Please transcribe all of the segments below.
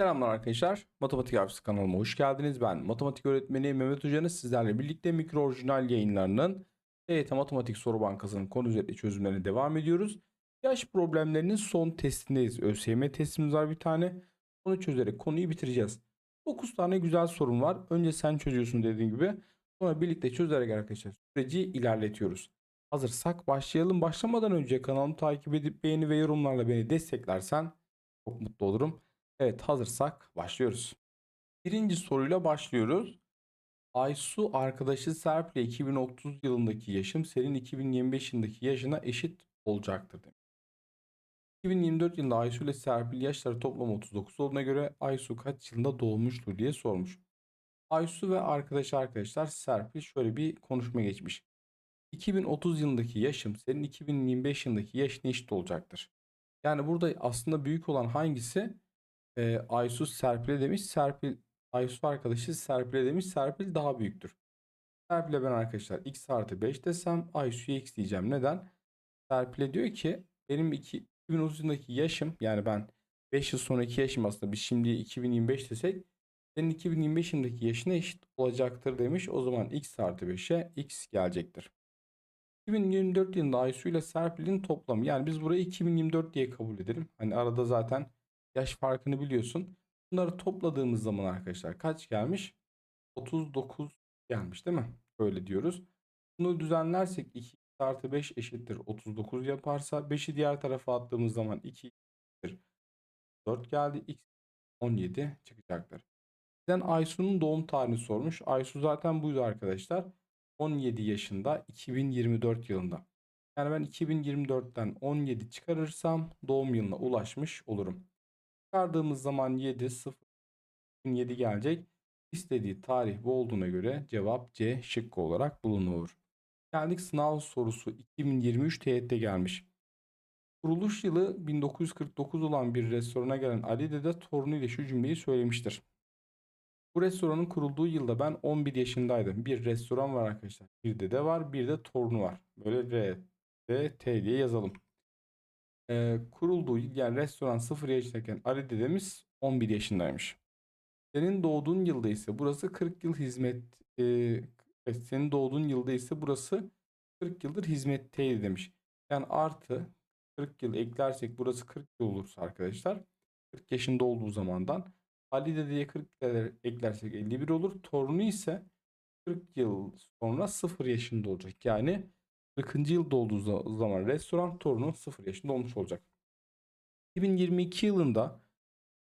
Selamlar arkadaşlar. Matematik Abisi kanalıma hoş geldiniz. Ben matematik öğretmeni Mehmet Hoca'nız sizlerle birlikte mikro orijinal yayınlarının TYT Matematik Soru Bankası'nın konu üzerinde çözümlerine devam ediyoruz. Yaş problemlerinin son testindeyiz. ÖSYM testimiz var bir tane. Onu çözerek konuyu bitireceğiz. 9 tane güzel sorun var. Önce sen çözüyorsun dediğim gibi. Sonra birlikte çözerek arkadaşlar süreci ilerletiyoruz. Hazırsak başlayalım. Başlamadan önce kanalımı takip edip beğeni ve yorumlarla beni desteklersen çok mutlu olurum. Evet hazırsak başlıyoruz. Birinci soruyla başlıyoruz. Aysu arkadaşı Serpil'e 2030 yılındaki yaşım senin 2025 yılındaki yaşına eşit olacaktır demiş. 2024 yılında Aysu ile Serpil yaşları toplam 39 olduğuna göre Aysu kaç yılında doğmuştur diye sormuş. Aysu ve arkadaşı arkadaşlar Serpil şöyle bir konuşma geçmiş. 2030 yılındaki yaşım senin 2025 yılındaki yaşına eşit olacaktır. Yani burada aslında büyük olan hangisi? E, Aysu Serpil'e demiş. Serpil Aysu arkadaşı Serpil'e demiş. Serpil daha büyüktür. Serpil'e ben arkadaşlar x artı 5 desem Aysu'ya x diyeceğim. Neden? Serpil'e diyor ki benim 2, 2030 yılındaki yaşım yani ben 5 yıl sonraki yaşım aslında biz şimdi 2025 desek senin 2025 yılındaki yaşına eşit olacaktır demiş. O zaman x artı 5'e x gelecektir. 2024 yılında Aysu ile Serpil'in toplamı yani biz burayı 2024 diye kabul edelim. Hani arada zaten yaş farkını biliyorsun. Bunları topladığımız zaman arkadaşlar kaç gelmiş? 39 gelmiş değil mi? Öyle diyoruz. Bunu düzenlersek 2 artı 5 eşittir 39 yaparsa 5'i diğer tarafa attığımız zaman 2 eşittir 4 geldi. X 17 çıkacaktır. Bizden Aysu'nun doğum tarihini sormuş. Aysu zaten buydu arkadaşlar. 17 yaşında 2024 yılında. Yani ben 2024'ten 17 çıkarırsam doğum yılına ulaşmış olurum. Çıkardığımız zaman 7 0 7 gelecek. İstediği tarih bu olduğuna göre cevap C şıkkı olarak bulunur. Geldik sınav sorusu 2023 TYT'de gelmiş. Kuruluş yılı 1949 olan bir restorana gelen Ali Dede torunuyla şu cümleyi söylemiştir. Bu restoranın kurulduğu yılda ben 11 yaşındaydım. Bir restoran var arkadaşlar. Bir dede var, bir de torunu var. Böyle R, D, T diye yazalım. Ee, kurulduğu yani restoran 0 yaşındayken Ali dedemiz 11 yaşındaymış. Senin doğduğun yılda ise burası 40 yıl hizmet e, senin doğduğun yılda ise burası 40 yıldır hizmetteydi demiş. Yani artı 40 yıl eklersek burası 40 yıl olursa arkadaşlar 40 yaşında olduğu zamandan Ali dedeye 40 yıl eklersek 51 olur. Torunu ise 40 yıl sonra 0 yaşında olacak. Yani 40. yılda olduğu zaman restoran torunu 0 yaşında olmuş olacak. 2022 yılında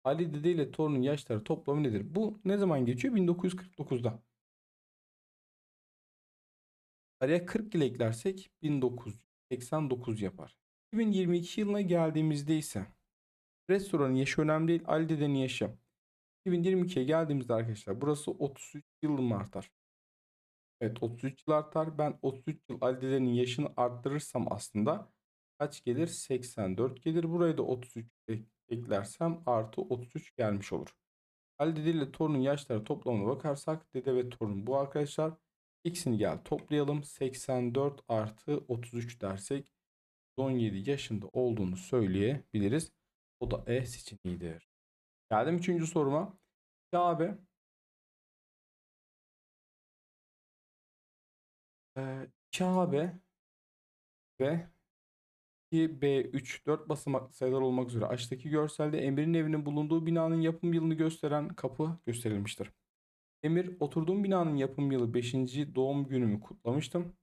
Ali Dede ile torunun yaşları toplamı nedir? Bu ne zaman geçiyor? 1949'da. Araya 40 yıl eklersek 1989 yapar. 2022 yılına geldiğimizde ise restoranın yaşı önemli değil. Ali Dede'nin yaşı. 2022'ye geldiğimizde arkadaşlar burası 33 yıl mı artar? Evet 33 yıl artar. Ben 33 yıl Ali Dede'nin yaşını arttırırsam aslında kaç gelir? 84 gelir. Burayı da 33 eklersem artı 33 gelmiş olur. Ali Dede ile torunun yaşları toplamına bakarsak dede ve torun bu arkadaşlar. İkisini gel toplayalım. 84 artı 33 dersek 17 yaşında olduğunu söyleyebiliriz. O da E seçeneğidir. Geldim üçüncü soruma. Kabe Ee, Kabe ve 2B3 4 basamaklı sayılar olmak üzere aşağıdaki görselde Emir'in evinin bulunduğu binanın yapım yılını gösteren kapı gösterilmiştir. Emir oturduğum binanın yapım yılı 5. doğum günümü kutlamıştım.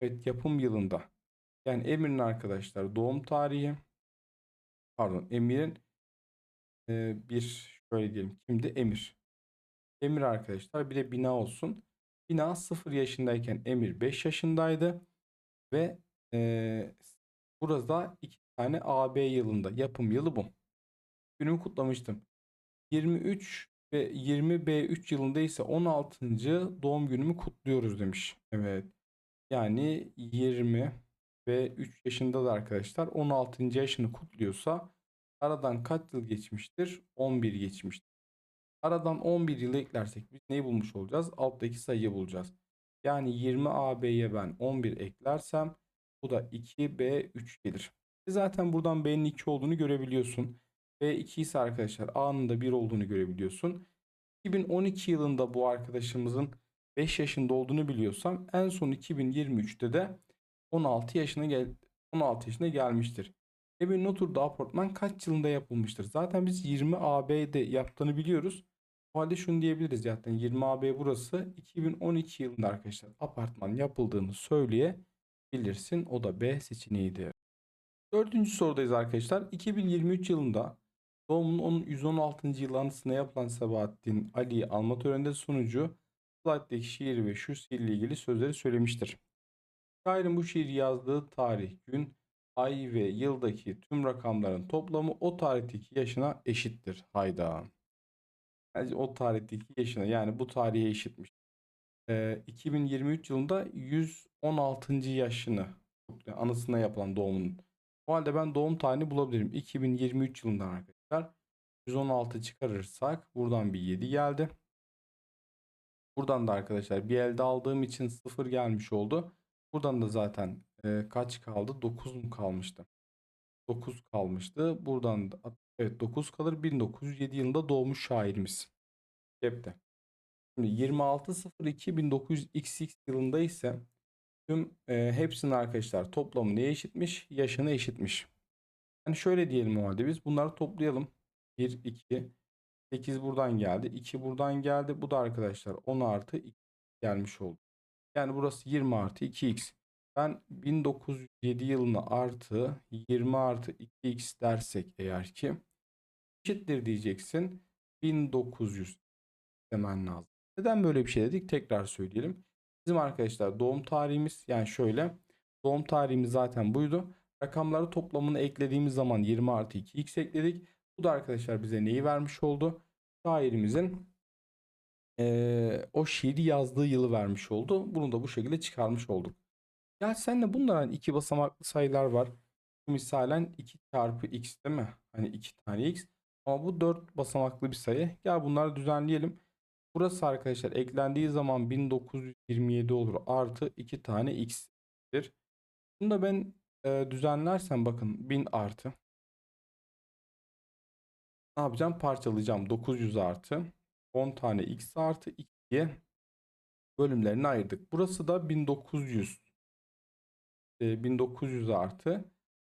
Evet yapım yılında. Yani Emir'in arkadaşlar doğum tarihi pardon Emir'in bir şöyle diyelim kimdi Emir. Emir arkadaşlar bir de bina olsun. Bina 0 yaşındayken Emir 5 yaşındaydı. Ve e, burada 2 tane AB yılında yapım yılı bu. Günümü kutlamıştım. 23 ve 20 B3 yılında ise 16. doğum günümü kutluyoruz demiş. Evet. Yani 20 ve 3 yaşında da arkadaşlar 16. yaşını kutluyorsa aradan kaç yıl geçmiştir? 11 geçmiştir. Aradan 11 yıl eklersek biz neyi bulmuş olacağız? Alttaki sayıyı bulacağız. Yani 20 AB'ye ben 11 eklersem bu da 2B3 gelir. E zaten buradan B'nin 2 olduğunu görebiliyorsun. B 2 ise arkadaşlar A'nın da 1 olduğunu görebiliyorsun. 2012 yılında bu arkadaşımızın 5 yaşında olduğunu biliyorsam en son 2023'te de 16 yaşına gel 16 yaşına gelmiştir. Emin Notre Dame apartman kaç yılında yapılmıştır? Zaten biz 20 AB'de yaptığını biliyoruz. O halde şunu diyebiliriz zaten 20 AB burası 2012 yılında arkadaşlar apartman yapıldığını söyleyebilirsin. O da B seçeneğiydi. Dördüncü sorudayız arkadaşlar. 2023 yılında doğumunun onun 116. yıl anısına yapılan Sabahattin Ali'yi alma töreninde sunucu slide'deki şiir ve şu şiirle ilgili sözleri söylemiştir. Şairin bu şiir yazdığı tarih, gün, ay ve yıldaki tüm rakamların toplamı o tarihteki yaşına eşittir. Hayda. O tarihteki yaşına yani bu tarihe eşitmiş. Ee, 2023 yılında 116. yaşını yani anısına yapılan doğumunun. O halde ben doğum tarihini bulabilirim. 2023 yılından arkadaşlar. 116 çıkarırsak buradan bir 7 geldi. Buradan da arkadaşlar bir elde aldığım için 0 gelmiş oldu. Buradan da zaten e, kaç kaldı? 9 mu kalmıştı? 9 kalmıştı. Buradan da evet 9 kalır. 1907 yılında doğmuş şairimiz. Cepte. Şimdi 26.02.19XX yılında ise tüm e, hepsinin arkadaşlar toplamı neye eşitmiş? Yaşına eşitmiş. Yani şöyle diyelim o halde biz bunları toplayalım. 1, 2, 8 buradan geldi. 2 buradan geldi. Bu da arkadaşlar 10 artı 2 gelmiş oldu. Yani burası 20 artı 2x. Ben 1907 yılına artı 20 artı 2x dersek eğer ki eşittir diyeceksin. 1900 demen lazım. Neden böyle bir şey dedik? Tekrar söyleyelim. Bizim arkadaşlar doğum tarihimiz yani şöyle. Doğum tarihimiz zaten buydu. Rakamları toplamını eklediğimiz zaman 20 artı 2x ekledik. Bu da arkadaşlar bize neyi vermiş oldu? Şairimizin eee, o şiiri yazdığı yılı vermiş oldu. Bunu da bu şekilde çıkarmış olduk. Ya sen de bunların iki basamaklı sayılar var. Misalen 2 çarpı x değil mi? Hani 2 tane x. Ama bu 4 basamaklı bir sayı. Gel bunları düzenleyelim. Burası arkadaşlar eklendiği zaman 1927 olur. Artı 2 tane x'tir. Bunu da ben e, düzenlersem bakın 1000 artı. Ne yapacağım? Parçalayacağım. 900 artı 10 tane x artı 2'ye bölümlerini ayırdık. Burası da 1900. E, 1900 artı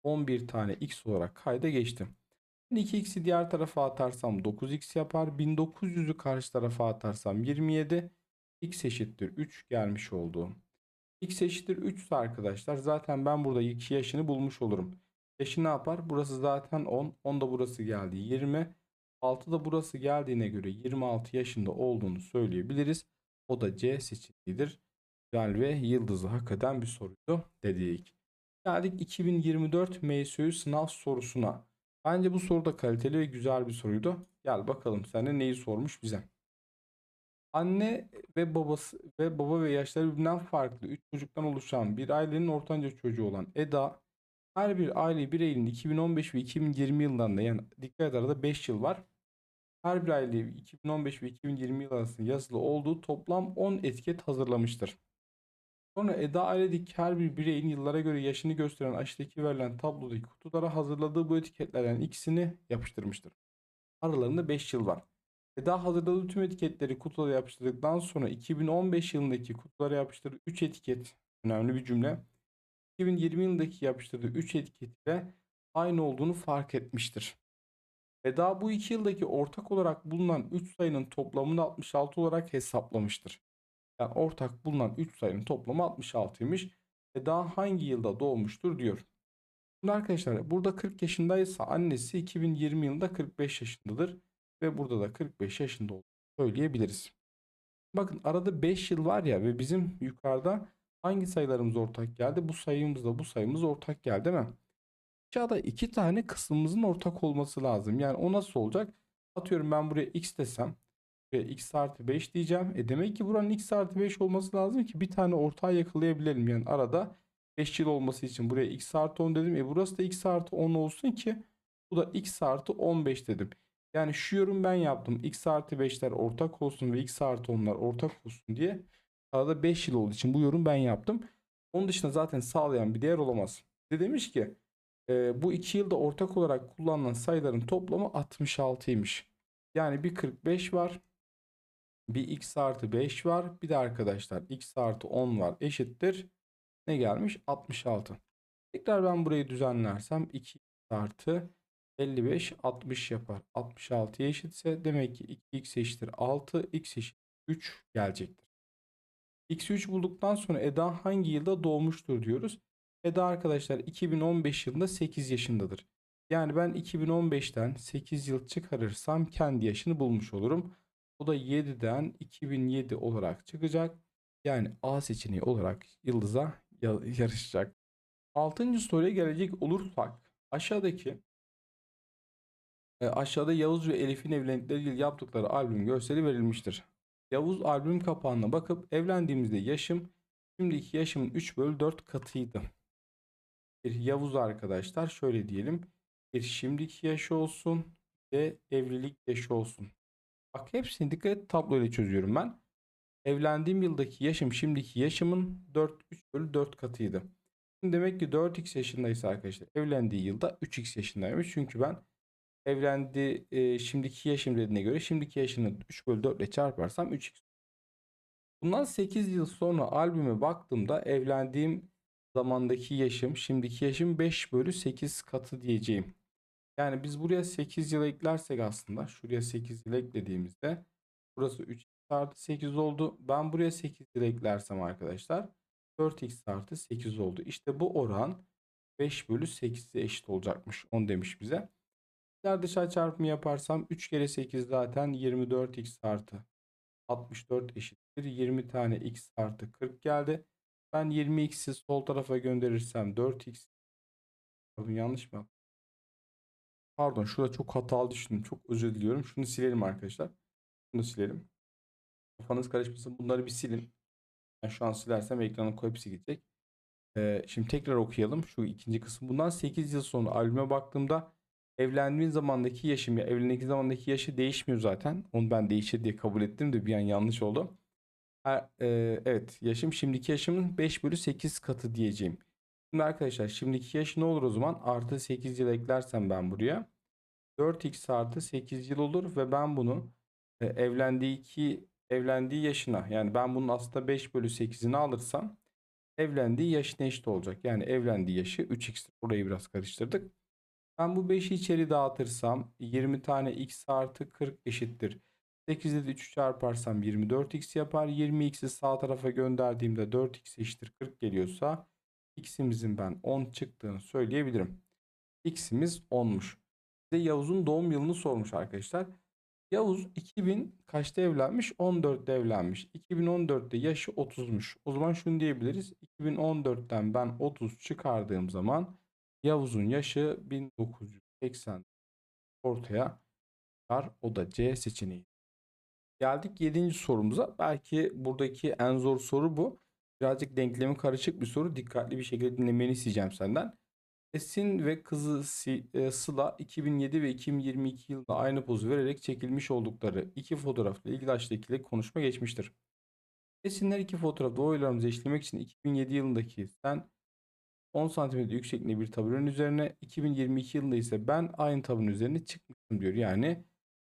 11 tane x olarak kayda geçtim. 2x'i diğer tarafa atarsam 9x yapar. 1900'ü karşı tarafa atarsam 27. x eşittir 3 gelmiş oldu. x eşittir 3 ise arkadaşlar zaten ben burada 2 yaşını bulmuş olurum. Yaşı ne yapar? Burası zaten 10. 10 da burası geldi 20. 6 da burası geldiğine göre 26 yaşında olduğunu söyleyebiliriz. O da C seçeneğidir. Güzel ve yıldızı hak eden bir soruydu dedik. Geldik 2024 MSÜ sınav sorusuna. Bence bu soru da kaliteli ve güzel bir soruydu. Gel bakalım sen neyi sormuş bize. Anne ve babası ve baba ve yaşları birbirinden farklı 3 çocuktan oluşan bir ailenin ortanca çocuğu olan Eda her bir aile bireyin 2015 ve 2020 yıllarında yani dikkat et arada 5 yıl var. Her bir aile 2015 ve 2020 yıl arasında yazılı olduğu toplam 10 etiket hazırlamıştır. Sonra Eda ailedeki her bir bireyin yıllara göre yaşını gösteren aşağıdaki verilen tablodaki kutulara hazırladığı bu etiketlerden ikisini yapıştırmıştır. Aralarında 5 yıl var. Eda hazırladığı tüm etiketleri kutulara yapıştırdıktan sonra 2015 yılındaki kutulara yapıştırdığı 3 etiket önemli bir cümle. 2020 yılındaki yapıştırdığı 3 etiketiyle aynı olduğunu fark etmiştir. Eda bu iki yıldaki ortak olarak bulunan 3 sayının toplamını 66 olarak hesaplamıştır. Yani ortak bulunan 3 sayının toplamı 66'ymış. E daha hangi yılda doğmuştur diyor. Şimdi arkadaşlar burada 40 yaşındaysa annesi 2020 yılında 45 yaşındadır. Ve burada da 45 yaşında olduğunu söyleyebiliriz. Bakın arada 5 yıl var ya ve bizim yukarıda hangi sayılarımız ortak geldi? Bu sayımızla bu sayımız ortak geldi değil mi? Aşağıda iki tane kısmımızın ortak olması lazım. Yani o nasıl olacak? Atıyorum ben buraya x desem ve x artı 5 diyeceğim. E demek ki buranın x artı 5 olması lazım ki bir tane ortağı yakalayabilelim. Yani arada 5 yıl olması için buraya x artı 10 dedim. E burası da x artı 10 olsun ki bu da x artı 15 dedim. Yani şu yorum ben yaptım. x artı 5'ler ortak olsun ve x artı 10'lar ortak olsun diye. Arada 5 yıl olduğu için bu yorum ben yaptım. Onun dışında zaten sağlayan bir değer olamaz. De demiş ki Ee, bu iki yılda ortak olarak kullanılan sayıların toplamı 66'ymış. Yani bir 45 var. Bir x artı 5 var. Bir de arkadaşlar x artı 10 var. Eşittir. Ne gelmiş? 66. Tekrar ben burayı düzenlersem 2 artı 55 60 yapar. 66'ya eşitse demek ki 2x eşittir 6 x eşittir 3 gelecektir. X'i 3 bulduktan sonra Eda hangi yılda doğmuştur diyoruz. Eda arkadaşlar 2015 yılında 8 yaşındadır. Yani ben 2015'ten 8 yıl çıkarırsam kendi yaşını bulmuş olurum. O da 7'den 2007 olarak çıkacak. Yani A seçeneği olarak Yıldız'a ya- yarışacak. Altıncı soruya gelecek olursak aşağıdaki e, aşağıda Yavuz ve Elif'in evlendikleri yıl yaptıkları albüm görseli verilmiştir. Yavuz albüm kapağına bakıp evlendiğimizde yaşım şimdiki yaşımın 3 bölü 4 katıydı. Bir Yavuz arkadaşlar şöyle diyelim. Bir şimdiki yaşı olsun ve evlilik yaşı olsun. Bak hepsini dikkat et tabloyla çözüyorum ben. Evlendiğim yıldaki yaşım şimdiki yaşımın 4 3 bölü 4 katıydı. Şimdi demek ki 4x yaşındaysa arkadaşlar evlendiği yılda 3x yaşındaymış. Çünkü ben evlendi e, şimdiki yaşım dediğine göre şimdiki yaşını 3 bölü 4 ile çarparsam 3x. Bundan 8 yıl sonra albüme baktığımda evlendiğim zamandaki yaşım şimdiki yaşım 5 bölü 8 katı diyeceğim. Yani biz buraya 8 yıl eklersek aslında şuraya 8 yıl eklediğimizde burası 3 artı 8 oldu. Ben buraya 8 yıl eklersem arkadaşlar 4x artı 8 oldu. İşte bu oran 5 bölü 8'e eşit olacakmış. 10 demiş bize. Dışarı dışarı çarpımı yaparsam 3 kere 8 zaten 24x artı 64 eşittir. 20 tane x artı 40 geldi. Ben 20x'i sol tarafa gönderirsem 4x Pardon yanlış mı? Pardon şurada çok hatalı düşündüm. Çok özür diliyorum. Şunu silelim arkadaşlar. Şunu silelim. Kafanız karışmasın. Bunları bir silin. Ben şu an silersem koyup hepsi gidecek. Ee, şimdi tekrar okuyalım. Şu ikinci kısım. Bundan 8 yıl sonra albüme baktığımda evlendiğim zamandaki yaşım ya evlendiğim zamandaki yaşı değişmiyor zaten. Onu ben değişir diye kabul ettim de bir an yanlış oldu. Ha, e, evet yaşım şimdiki yaşımın 5 bölü 8 katı diyeceğim. Şimdi arkadaşlar şimdiki yaş ne olur o zaman? Artı 8 yıl eklersem ben buraya. 4x artı 8 yıl olur ve ben bunu e, evlendiği iki evlendiği yaşına yani ben bunun aslında 5 bölü 8'ini alırsam evlendiği yaşına eşit olacak. Yani evlendiği yaşı 3x. Burayı biraz karıştırdık. Ben bu 5'i içeri dağıtırsam 20 tane x artı 40 eşittir. 8'de de 3 çarparsam 24x yapar. 20x'i sağ tarafa gönderdiğimde 4x eşittir 40 geliyorsa x'imizin ben 10 çıktığını söyleyebilirim. x'imiz 10'muş. Bize Yavuz'un doğum yılını sormuş arkadaşlar. Yavuz 2000 kaçta evlenmiş? 14'te evlenmiş. 2014'te yaşı 30'muş. O zaman şunu diyebiliriz. 2014'ten ben 30 çıkardığım zaman Yavuz'un yaşı 1980 ortaya çıkar. O da C seçeneği. Geldik 7. sorumuza. Belki buradaki en zor soru bu. Birazcık denklemi karışık bir soru. Dikkatli bir şekilde dinlemeni isteyeceğim senden. Esin ve kızı e, Sıla 2007 ve 2022 yılında aynı pozu vererek çekilmiş oldukları iki fotoğrafla ilgili aşağıdakiyle konuşma geçmiştir. Esinler iki fotoğrafta oylarımızı eşlemek için 2007 yılındaki sen 10 cm yüksekliğinde bir taburenin üzerine 2022 yılında ise ben aynı taburenin üzerine çıkmıştım diyor. Yani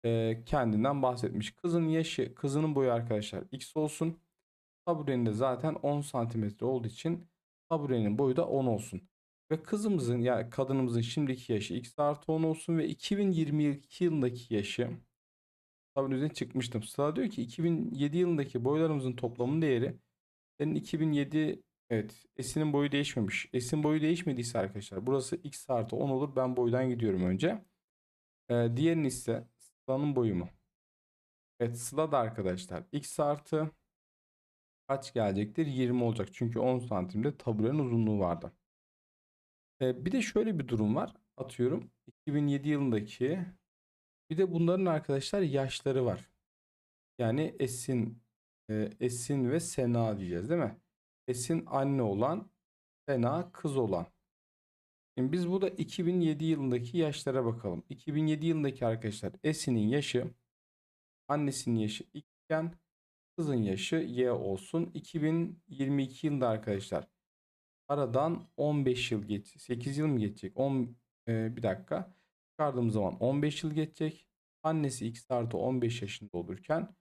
e, kendinden bahsetmiş. Kızın yaşı, kızının boyu arkadaşlar x olsun. Taburenin de zaten 10 cm olduğu için taburenin boyu da 10 olsun. Ve kızımızın yani kadınımızın şimdiki yaşı x artı 10 olsun ve 2022 yılındaki yaşı tabii üzerine çıkmıştım. Sıra diyor ki 2007 yılındaki boylarımızın toplamının değeri senin 2007 evet Esin'in boyu değişmemiş. Esin boyu değişmediyse arkadaşlar burası x artı 10 olur. Ben boydan gidiyorum önce. Ee, diğerini ise Sıla'nın boyu mu? Evet Sıla da arkadaşlar x artı kaç gelecektir? 20 olacak. Çünkü 10 santimde taburenin uzunluğu vardı. Ee, bir de şöyle bir durum var. Atıyorum 2007 yılındaki bir de bunların arkadaşlar yaşları var. Yani Esin, e, Esin ve Sena diyeceğiz değil mi? Esin anne olan, Sena kız olan. Şimdi biz burada 2007 yılındaki yaşlara bakalım. 2007 yılındaki arkadaşlar Esin'in yaşı, annesinin yaşı iken kızın yaşı Y olsun. 2022 yılında arkadaşlar Aradan 15 yıl geç. 8 yıl mı geçecek? 10 e, bir dakika. Çıkardığım zaman 15 yıl geçecek. Annesi x artı 15 yaşında olurken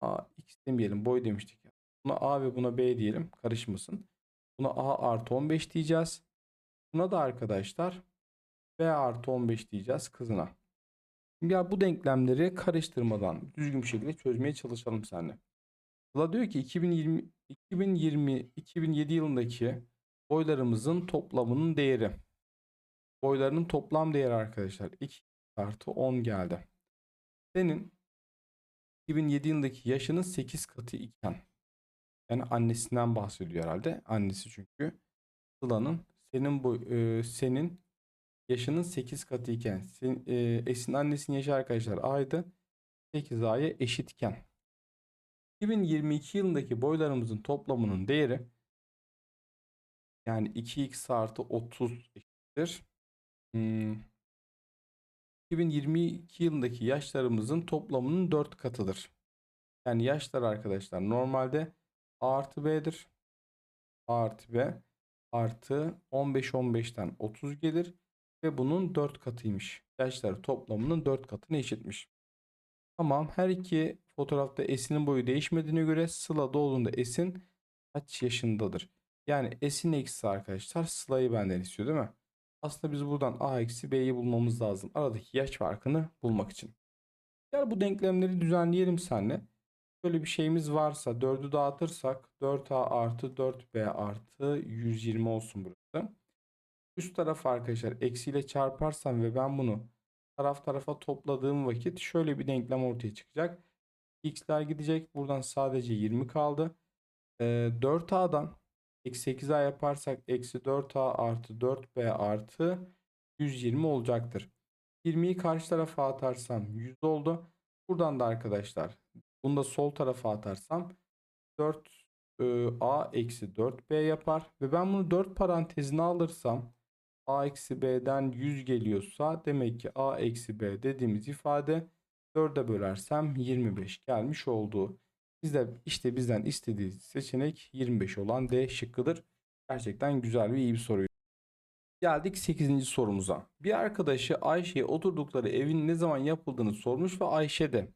a x demeyelim boy demiştik ya. Buna a ve buna b diyelim karışmasın. Buna a artı 15 diyeceğiz. Buna da arkadaşlar b artı 15 diyeceğiz kızına. Ya bu denklemleri karıştırmadan düzgün bir şekilde çözmeye çalışalım seninle. Sıla diyor ki 2020 2020 2007 yılındaki boylarımızın toplamının değeri. Boylarının toplam değeri arkadaşlar 2 artı 10 geldi. Senin 2007 yılındaki yaşının 8 katı iken yani annesinden bahsediyor herhalde. Annesi çünkü Sıla'nın senin boy e, senin yaşının 8 katı iken sen, e, Esin annesinin yaşı arkadaşlar aydı 8 aya eşitken 2022 yılındaki boylarımızın toplamının değeri yani 2x artı 30 eşittir. Hmm. 2022 yılındaki yaşlarımızın toplamının 4 katıdır. Yani yaşlar arkadaşlar normalde A artı B'dir. A artı B artı 15 15'ten 30 gelir ve bunun 4 katıymış. Yaşları toplamının 4 katına eşitmiş. Tamam her iki fotoğrafta Esin'in boyu değişmediğine göre Sıla doğduğunda Esin kaç yaşındadır? Yani Esin eksi arkadaşlar Sıla'yı benden istiyor değil mi? Aslında biz buradan A eksi B'yi bulmamız lazım. Aradaki yaş farkını bulmak için. Gel bu denklemleri düzenleyelim seninle. Böyle bir şeyimiz varsa 4'ü dağıtırsak 4A artı 4B artı 120 olsun burası. Üst taraf arkadaşlar eksiyle çarparsam ve ben bunu taraf tarafa topladığım vakit şöyle bir denklem ortaya çıkacak. X'ler gidecek. Buradan sadece 20 kaldı. Ee, 4A'dan eksi 8A yaparsak eksi 4A artı 4B artı 120 olacaktır. 20'yi karşı tarafa atarsam 100 oldu. Buradan da arkadaşlar bunu da sol tarafa atarsam 4A eksi 4B yapar. Ve ben bunu 4 parantezine alırsam A eksi B'den 100 geliyorsa demek ki A eksi B dediğimiz ifade 4'e bölersem 25 gelmiş oldu. Bizde işte bizden istediği seçenek 25 olan D şıkkıdır. Gerçekten güzel ve iyi bir soru. Geldik 8. sorumuza. Bir arkadaşı Ayşe'ye oturdukları evin ne zaman yapıldığını sormuş ve Ayşe de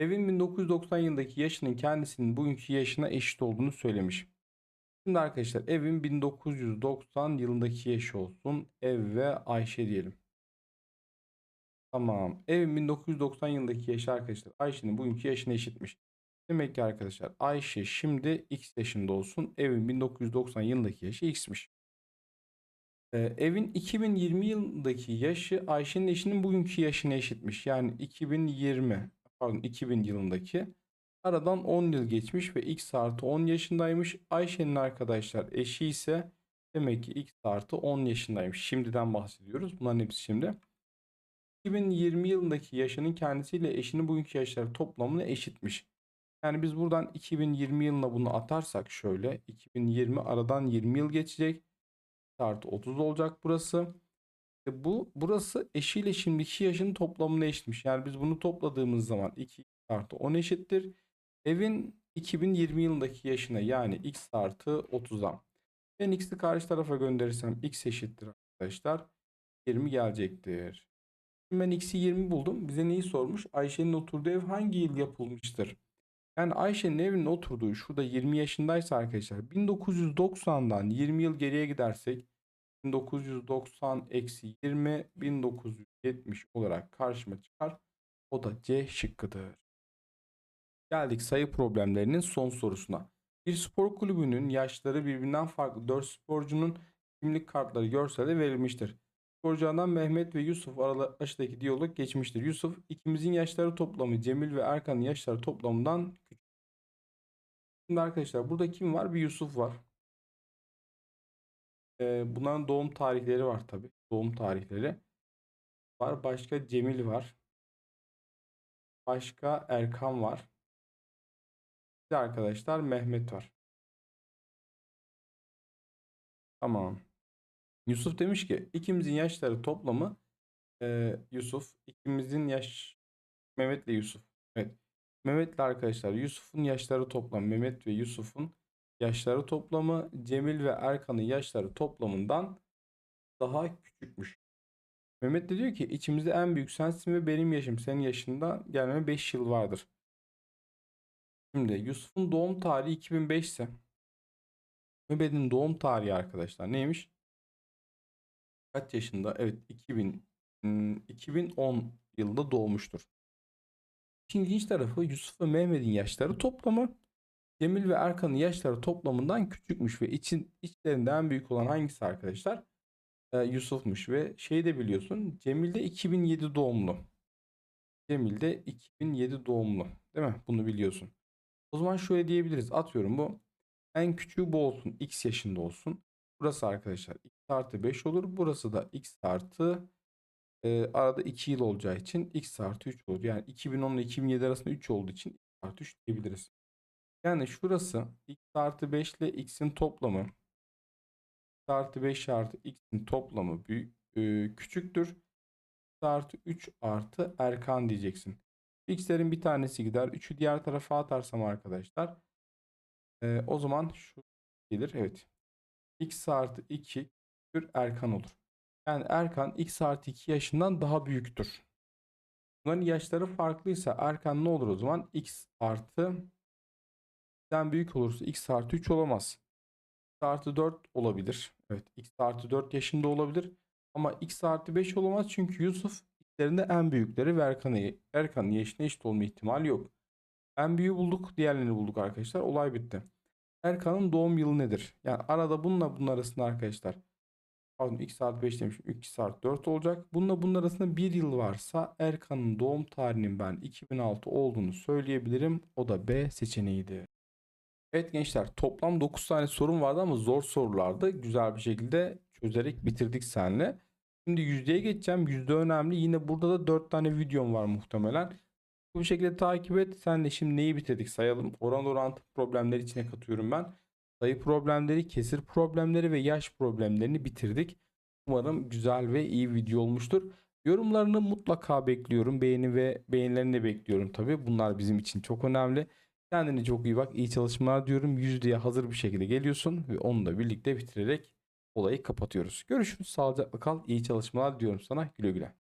evin 1990 yılındaki yaşının kendisinin bugünkü yaşına eşit olduğunu söylemiş. Şimdi arkadaşlar evin 1990 yılındaki yaşı olsun. Ev ve Ayşe diyelim. Tamam. Evin 1990 yılındaki yaşı arkadaşlar Ayşe'nin bugünkü yaşına eşitmiş. Demek ki arkadaşlar Ayşe şimdi X yaşında olsun. Evin 1990 yılındaki yaşı X'miş. Ee, evin 2020 yılındaki yaşı Ayşe'nin eşinin bugünkü yaşına eşitmiş. Yani 2020 pardon 2000 yılındaki. Aradan 10 yıl geçmiş ve X artı 10 yaşındaymış. Ayşe'nin arkadaşlar eşi ise demek ki X artı 10 yaşındaymış. Şimdiden bahsediyoruz. Bunların hepsi şimdi. 2020 yılındaki yaşının kendisiyle eşinin bugünkü yaşları toplamına eşitmiş. Yani biz buradan 2020 yılına bunu atarsak şöyle 2020 aradan 20 yıl geçecek. Artı 30 olacak burası. E bu burası eşiyle şimdiki yaşın toplamına eşitmiş. Yani biz bunu topladığımız zaman 2 artı 10 eşittir. Evin 2020 yılındaki yaşına yani x artı 30'a. Ben x'i karşı tarafa gönderirsem x eşittir arkadaşlar. 20 gelecektir. Şimdi ben x'i 20 buldum. Bize neyi sormuş? Ayşe'nin oturduğu ev hangi yıl yapılmıştır? Yani Ayşe'nin evinin oturduğu şurada 20 yaşındaysa arkadaşlar 1990'dan 20 yıl geriye gidersek 1990 eksi 20 1970 olarak karşıma çıkar. O da C şıkkıdır. Geldik sayı problemlerinin son sorusuna. Bir spor kulübünün yaşları birbirinden farklı 4 sporcunun kimlik kartları görselde verilmiştir. Sporculardan Mehmet ve Yusuf arasındaki diyalog geçmiştir. Yusuf ikimizin yaşları toplamı Cemil ve Erkan'ın yaşları toplamından küçük. Şimdi arkadaşlar burada kim var? Bir Yusuf var. Ee, bunların doğum tarihleri var tabi. Doğum tarihleri var. Başka Cemil var. Başka Erkan var. De arkadaşlar Mehmet var. Tamam. Yusuf demiş ki ikimizin yaşları toplamı e, Yusuf. ikimizin yaş Mehmet ile Yusuf. Evet. Mehmet ile arkadaşlar Yusuf'un yaşları toplam Mehmet ve Yusuf'un yaşları toplamı Cemil ve Erkan'ın yaşları toplamından daha küçükmüş. Mehmet de diyor ki içimizde en büyük sensin ve benim yaşım senin yaşında gelmeme 5 yıl vardır. Şimdi Yusuf'un doğum tarihi 2005 ise Mehmet'in doğum tarihi arkadaşlar neymiş? Kaç yaşında? Evet 2000 hmm, 2010 yılında doğmuştur. İşin ilginç tarafı Yusuf ve Mehmet'in yaşları toplamı Cemil ve Erkan'ın yaşları toplamından küçükmüş ve için içlerinde en büyük olan hangisi arkadaşlar? Ee, Yusuf'muş ve şeyi de biliyorsun Cemil de 2007 doğumlu. Cemil de 2007 doğumlu. Değil mi? Bunu biliyorsun. O zaman şöyle diyebiliriz. Atıyorum bu en küçüğü bu olsun. X yaşında olsun. Burası arkadaşlar x artı 5 olur. Burası da x artı e, arada 2 yıl olacağı için x artı 3 olur. Yani 2010 ile 2007 arasında 3 olduğu için x artı 3 diyebiliriz. Yani şurası x artı 5 ile x'in toplamı x artı 5 artı x'in toplamı büyük, e, küçüktür. x artı 3 artı Erkan diyeceksin. X'lerin bir tanesi gider. 3'ü diğer tarafa atarsam arkadaşlar e, o zaman şu gelir. Evet. X artı 2 küçüktür Erkan olur. Yani Erkan X artı 2 yaşından daha büyüktür. Bunların yaşları farklıysa Erkan ne olur o zaman? X artı den büyük olursa X artı 3 olamaz. X artı 4 olabilir. Evet X artı 4 yaşında olabilir. Ama X artı 5 olamaz çünkü Yusuf X'lerinde en büyükleri ve Erkan'ın Erkan'ın yaşına eşit olma ihtimali yok. En büyüğü bulduk, diğerlerini bulduk arkadaşlar. Olay bitti. Erkan'ın doğum yılı nedir? Yani arada bununla bunun arasında arkadaşlar. Pardon x artı 5 demişim. 3 artı 4 olacak. Bununla bunun arasında bir yıl varsa Erkan'ın doğum tarihinin ben 2006 olduğunu söyleyebilirim. O da B seçeneğiydi. Evet gençler toplam 9 tane sorun vardı ama zor sorulardı. Güzel bir şekilde çözerek bitirdik seninle. Şimdi yüzdeye geçeceğim. Yüzde önemli. Yine burada da 4 tane videom var muhtemelen. Bu şekilde takip et. Sen de şimdi neyi bitirdik sayalım. Oran orantı problemleri içine katıyorum ben. Sayı problemleri, kesir problemleri ve yaş problemlerini bitirdik. Umarım güzel ve iyi video olmuştur. Yorumlarını mutlaka bekliyorum. Beğeni ve beğenilerini de bekliyorum tabi. Bunlar bizim için çok önemli. Kendine çok iyi bak. İyi çalışmalar diyorum. Yüzdeye hazır bir şekilde geliyorsun ve onu da birlikte bitirerek olayı kapatıyoruz. Görüşürüz. Sağlıcakla kal. İyi çalışmalar diyorum sana. Güle güle.